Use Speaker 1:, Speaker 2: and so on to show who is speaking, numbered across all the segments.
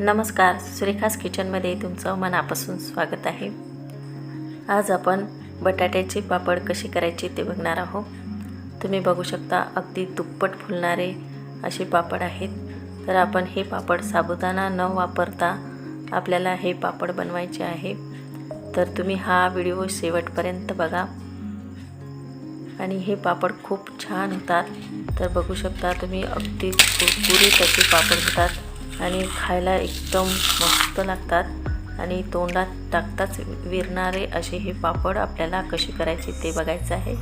Speaker 1: नमस्कार सुरेखास किचनमध्ये तुमचं मनापासून स्वागत आहे. आज आपण बटाट्याचे पापड कसे करायचे ते बघणार आहोत. तुम्ही बघू शकता अगदी दुप्पट फुलणारे असे पापड आहेत. तर आपण हे पापड साबुदाणा न वापरता आपल्याला हे पापड बनवायचे आहे. तर तुम्ही हा व्हिडिओ शेवटपर्यंत बघा. आणि हे पापड खूप छान होतात. तर बघू शकता तुम्ही अगदी कुरकुरीत असे पापड होतात. आणि खायला एकदम मस्त लागतात. आणि तोंडात टाकताच विरणारे असे हे पापड आपल्याला कसे करायचे ते बघायचं आहे.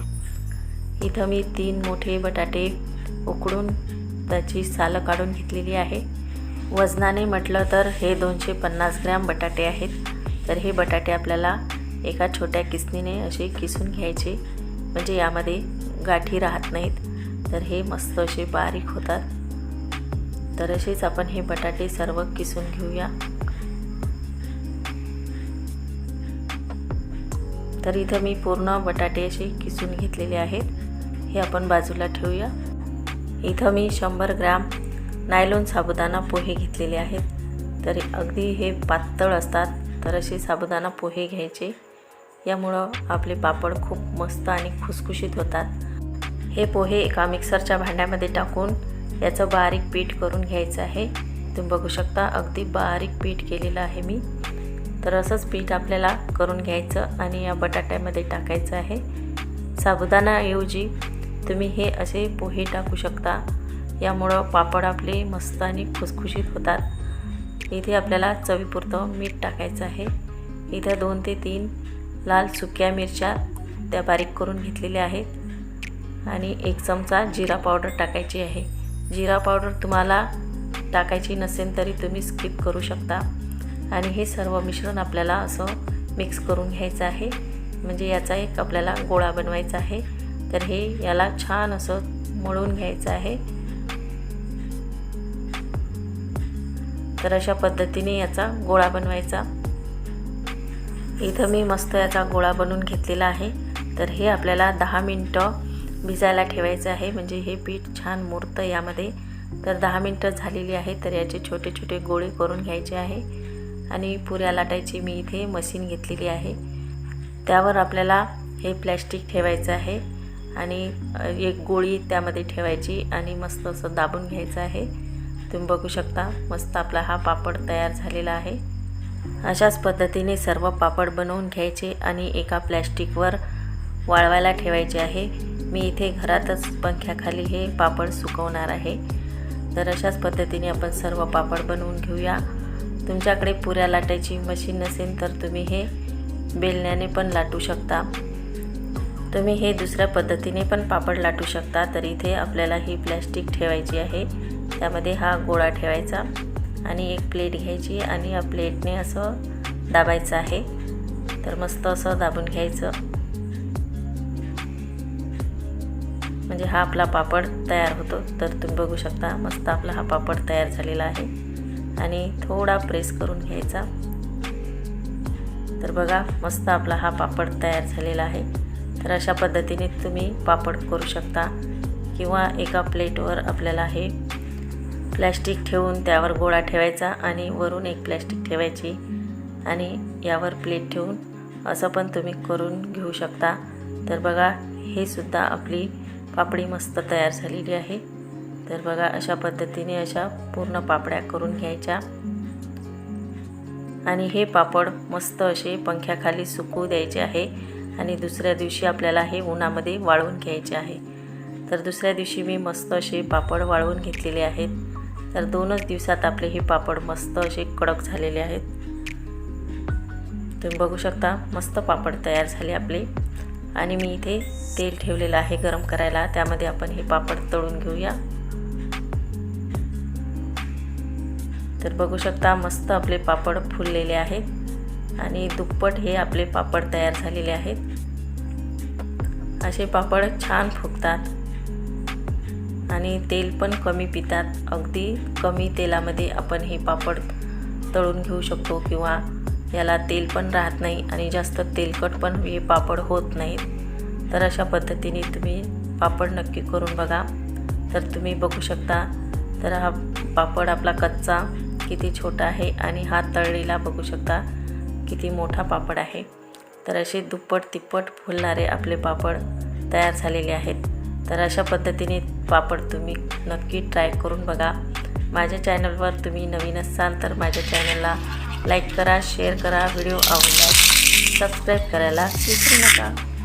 Speaker 1: इथं मी तीन मोठे बटाटे उकडून त्याची सालं काढून घेतलेली आहे. वजनाने म्हटलं तर हे दोनशे पन्नास ग्रॅम बटाटे आहेत. तर हे बटाटे आपल्याला एका छोट्या किसनीने असे किसून घ्यायचे. म्हणजे यामध्ये गाठी राहत नाहीत. तर हे मस्त असे बारीक होतात. तर असेच आपण हे बटाटे सर्व किसून घेऊया. तर इथं मी पूर्ण बटाटे असे किसून घेतलेले आहेत. हे आपण बाजूला ठेवूया. इथं मी शंभर ग्रॅम नायलॉन साबुदाणा पोहे घेतलेले आहेत. तर अगदी हे पातळ असतात तर असे साबुदाणा पोहे घ्यायचे. यामुळं आपले पापड खूप मस्त आणि खुसखुशीत होतात. हे पोहे एका मिक्सरच्या भांड्यामध्ये टाकून याचं बारीक पीठ करून घ्यायचं आहे. तुम्ही बघू शकता अगदी बारीक पीठ केलेलं आहे मी. तर असंच पीठ आपल्याला करून घ्यायचं आणि या बटाट्यामध्ये टाकायचं आहे. साबुदाणाऐवजी तुम्ही हे असे पोहे टाकू शकता. यामुळं पापड आपले मस्त आणि खुसखुशीत होतात. इथे आपल्याला चवीपुरतं मीठ टाकायचं आहे. इथे दोन ते तीन लाल सुक्या मिरच्या त्या बारीक करून घेतलेल्या आहेत. आणि एक चमचा जिरा पावडर टाकायची आहे. जिरा पावडर तुम्हाला टाकायची नसेल तरी तुम्ही स्किप करू शकता. आणि हे सर्व मिश्रण आपल्याला असं मिक्स करून घ्यायचं आहे. म्हणजे याचा एक आपल्याला गोळा बनवायचा आहे. तर हे याला छान असं मळून घ्यायचं आहे. तर अशा पद्धतीने याचा गोळा बनवायचा. इथं मी मस्त याचा गोळा बनवून घेतलेला आहे. तर हे आपल्याला दहा मिनटं भिजायला ठेवायचं आहे. म्हणजे हे पीठ छान मुरतं यामध्ये. तर दहा मिनटं झालेली आहे. तर याचे छोटे छोटे गोळे करून घ्यायचे आहे. आणि पुऱ्या लाटायची मी इथे मशीन घेतलेली आहे. त्यावर आपल्याला हे प्लॅस्टिक ठेवायचं आहे. आणि एक गोळी त्यामध्ये ठेवायची आणि मस्त असं दाबून घ्यायचं आहे. तुम्ही बघू शकता मस्त आपला हा पापड तयार झालेला आहे. अशाच पद्धतीने सर्व पापड बनवून घ्यायचे आणि एका प्लॅस्टिकवर वाळवायला ठेवायचे आहे. मी इथे घरातच पंख्याखाली हे पापड सुकवणार आहे. तर अशाच पद्धतीने आपण सर्व पापड बनवून घेऊया. तुमच्याकडे पुऱ्या लाटायची मशीन नसेल तर तुम्ही हे बेलण्याने पण लाटू शकता. तुम्ही हे दुसऱ्या पद्धतीने पण पापड लाटू शकता. तर इथे आपल्याला ही प्लॅस्टिक ठेवायची आहे. त्यामध्ये हा गोळा ठेवायचा आणि एक प्लेट घ्यायची आणि या प्लेटने असं दाबायचं आहे. तर मस्त असं दाबून घ्यायचं. म्हणजे हा आपला पापड तयार होतो. तर तुम्ही बघू शकता मस्त आपला हा पापड तयार झालेला आहे. आणि थोडा प्रेस करून घ्यायचा. तर बघा मस्त आपला हा पापड तयार झालेला आहे. तर अशा पद्धतीने तुम्ही पापड करू शकता. किंवा एका प्लेटवर आपल्याला हे प्लॅस्टिक ठेवून त्यावर गोळा ठेवायचा आणि वरून एक प्लॅस्टिक ठेवायची. आणि यावर प्लेट ठेवून असं पण तुम्ही करून घेऊ शकता. तर बघा हे सुद्धा आपली पापडी मस्त तयार झालेली आहे. तर बघा अशा पद्धतीने अशा पूर्ण पापड्या करून घ्यायच्या. आणि हे पापड मस्त असे पंख्याखाली सुकू द्यायचे आहे. आणि दुसऱ्या दिवशी आपल्याला हे उन्हामध्ये वाळवून घ्यायचे आहे. तर दुसऱ्या दिवशी मी मस्त असे पापड वाळवून घेतलेले आहेत. तर दोनच दिवसात आपले हे पापड मस्त असे कडक झालेले आहेत. तुम्ही बघू शकता मस्त पापड तयार झाले आपले. आणि मी इथे तेल ठेवलेलं आहे गरम करायला. त्यामध्ये आपण हे पापड तळून घेऊया. तर बघू शकता मस्त आपले पापड फुललेले आहेत. आणि दुप्पट हे आपले पापड तयार झालेले आहेत. असे पापड छान फुगतात. आणि तेल पण कमी पितात. अगदी कमी तेलामध्ये आपण हे पापड तळून घेऊ शकतो किंवा याला तेल पण राहत नाही आणि जास्त तेलकट पण हे पापड होत नाहीत. तर अशा पद्धतीने तुम्ही पापड नक्की करून बघा. तर तुम्ही बघू शकता. तर हा पापड आपला कच्चा किती छोटा आहे आणि हा तळलेला बघू शकता किती मोठा पापड आहे. तर असे दुप्पट तिप्पट फुलणारे आपले पापड तयार झालेले आहेत. तर अशा पद्धतीने पापड तुम्ही नक्की ट्राय करून बघा. माझ्या चॅनलवर तुम्ही नवीन असाल तर माझ्या चॅनलला लाईक करा शेअर करा व्हिडिओ आवडल्यास सबस्क्राईब करायला विसरू नका.